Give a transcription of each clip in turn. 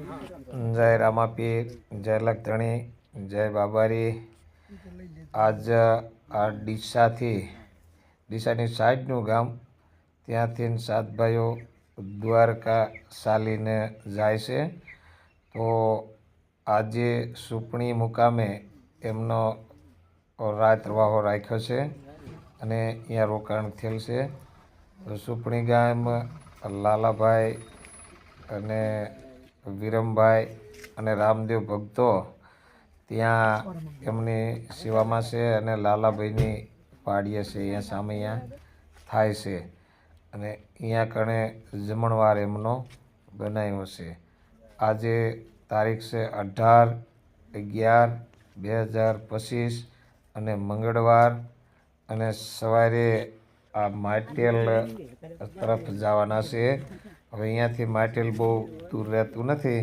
જય રામાપીર, જય લખધણી જય બાબારી. આજ, આ ડીસાથી, ડીસાની સાઈડનું ગામ, ત્યાંથી સાત ભાઈઓ દ્વારકા સાલીને જાય છે. તો આજે સુપણી મુકામે એમનો રાત રવાહો રાખ્યો છે અને અહીંયા રોકાણ થયેલ છે. સુપણી ગામ, લાલાભાઈ અને વિરમભાઈ અને રામદેવ ભક્તો ત્યાં એમની સેવામાં છે અને લાલાભાઈની પાડીએ છે, અહીંયા સામે અહીંયા થાય છે. અને અહીંયા કણે જમણવાર એમનો બનાવ્યો છે. આજે તારીખ છે અઢાર અગિયાર બે હજાર પચીસ અને મંગળવાર અને સવારે આ માટેલ તરફ જવાના છે. હવે અહીંયાથી માટેલ બહુ દૂર રહેતું નથી.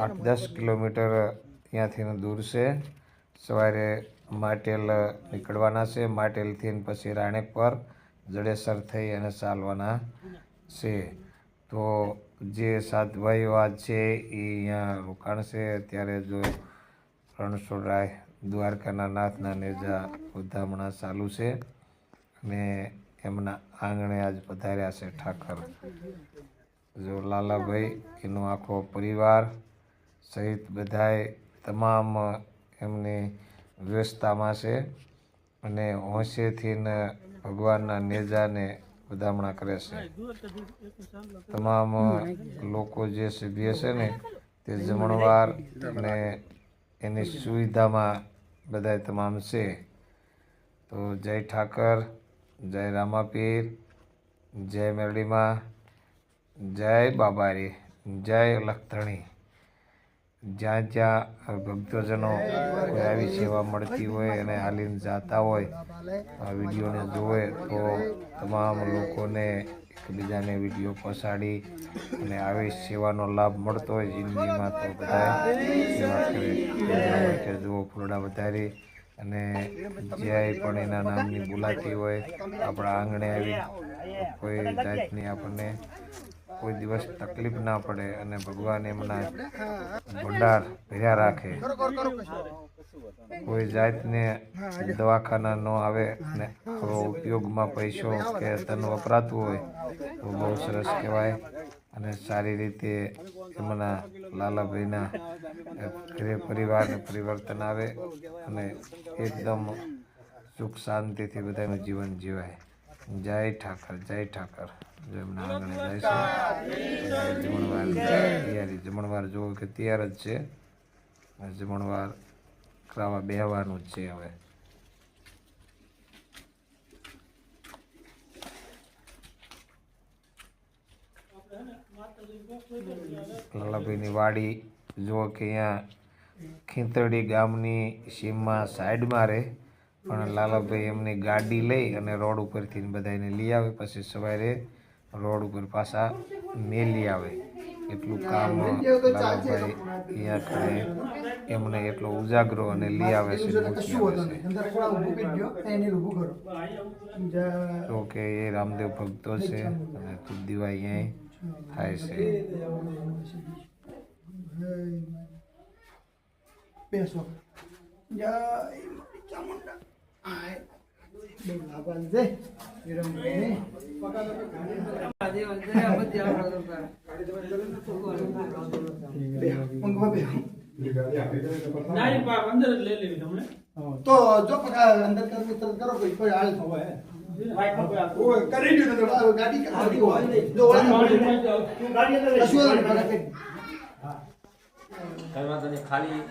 આઠ દસ કિલોમીટર અહીંયાથી દૂર છે. સવારે માટેલ નીકળવાના છે. માટેલથી પછી રાણેક પર જડેસર થઈ અને ચાલવાના છે. તો જે સાત ભાઈઓ આજ છે એ અહીંયા રોકાણ છે. અત્યારે જો રણછોડરાય દ્વારકાના નાથના નેજા ઉધામણા ચાલુ છે. અને એમના આંગણે આજ પધાર્યા છે ઠાકર. જો લાલાભાઈ, એનો આખો પરિવાર સહિત બધાએ તમામ એમની વ્યવસ્થામાં છે અને હોંશેથી ને ભગવાનના નેજાને વધામણા કરે છે. તમામ લોકો જે સભ્ય છે ને, તે જમણવાર અને એની સુવિધામાં બધાય તમામ છે. તો જય ઠાકર. જય રામાપીર જય મેરડીમાં, જય બાબારી, જય લખધણી જ્યાં જ્યાં ભક્તજનો આવી સેવા મળતી હોય અને હાલીને જાતા હોય, આ વિડીયોને જોવે તો તમામ લોકોને એકબીજાને વીડિયો પસાડી અને આવી સેવાનો લાભ મળતો હોય જિંદગીમાં તો બધા. સેવા કરે જુઓ ફૂલડા વધારી અને જ્યાંય પણ એના નામની બોલાતી હોય આપણા આંગણે આવી કોઈ જાતની આપણને કોઈ દિવસ તકલીફ ના પડે અને ભગવાન એમના ભંડાર ભર્યા રાખે. કોઈ જાતને દવાખાના ન આવે અને ઉપયોગમાં પૈસો કે ધન વપરાતું હોય તો બહુ સરસ કહેવાય. અને સારી રીતે એમના લાલાભાઈના ઘરે પરિવારને પરિવર્તન આવે અને એકદમ સુખ શાંતિથી બધાનું જીવન જીવાય. જય ઠાકર જય ઠાકર. જો એમના આંગણે જાય છે. જમણવાર તૈયારી જમણવાર જુઓ કે તૈયાર જ છે. જમણવાર કરાવવા બેહવાનું જ છે હવે. લાલાભાઈની વાડી જુઓ કે અહીંયા ખીંતરડી ગામની સીમમાં સાઈડમાં રહે. પણ લાલાભાઈ એમની ગાડી લઈ અને રોડ ઉપરથી બધાને લઈ આવે. પછી સવારે રોડ ઉપર પાછા મેલી આવે. એટલું કામ લાલાભાઈ અહીંયા કરે. એમને એટલો ઉજાગરો અને લઈ આવે છે તો કે એ રામદેવ ભક્તો છે અને તુદ્દીવા અહીંયા થાય છે બેસો તો જો અંદર કરો કોઈ કોઈ હાલ થવો હે કરી દીધું તો આ ગાડી હોય જો ઓલા કશું વાંધો નહીં. ખાલી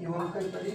એવું કઈ કરી